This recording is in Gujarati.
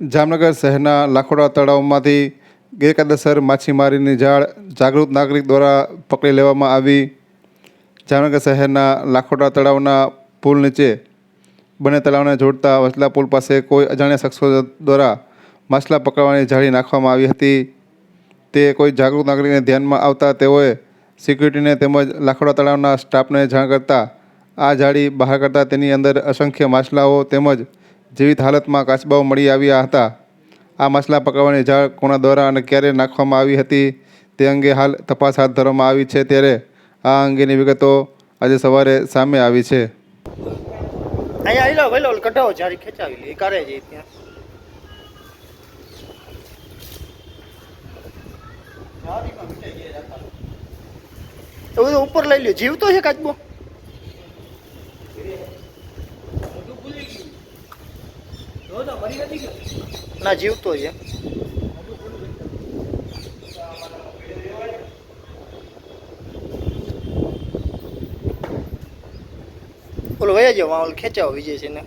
જામનગર શહેરના લાખોડા તળાવમાંથી ગેરકાયદેસર માછીમારીની જાળ જાગૃત નાગરિક દ્વારા પકડી લેવામાં આવી. જામનગર શહેરના લાખોડા તળાવના પુલ નીચે બંને તળાવને જોડતા વચલા પુલ પાસે કોઈ અજાણ્યા શખ્સો દ્વારા માછલા પકડવાની જાળી નાખવામાં આવી હતી. તે કોઈ જાગૃત નાગરિકને ધ્યાનમાં આવતા તેઓએ સિક્યુરિટીને તેમજ લાખોડા તળાવના સ્ટાફને જાણ કરતા આ જાળી બહાર કરતાં તેની અંદર અસંખ્ય માછલાઓ તેમજ જીવિત હાલતમાં કાચબાઓ મળી આવ્યા હતા. આ મસલા પકડવાની જાળ કોના દ્વારા અને ક્યારે નાખવામાં આવી હતી તે અંગે હાલ તપાસ હાથ ધરવામાં આવી છે ત્યારે આ અંગેની વિગતો આજે સવારે સામે આવી છે. ઉપર લઈ લ્યો, જીવતો છે કાચબો? ના જીવતો છે. ઓલો વયા જાવ ખેંચાવો વિજય છે ને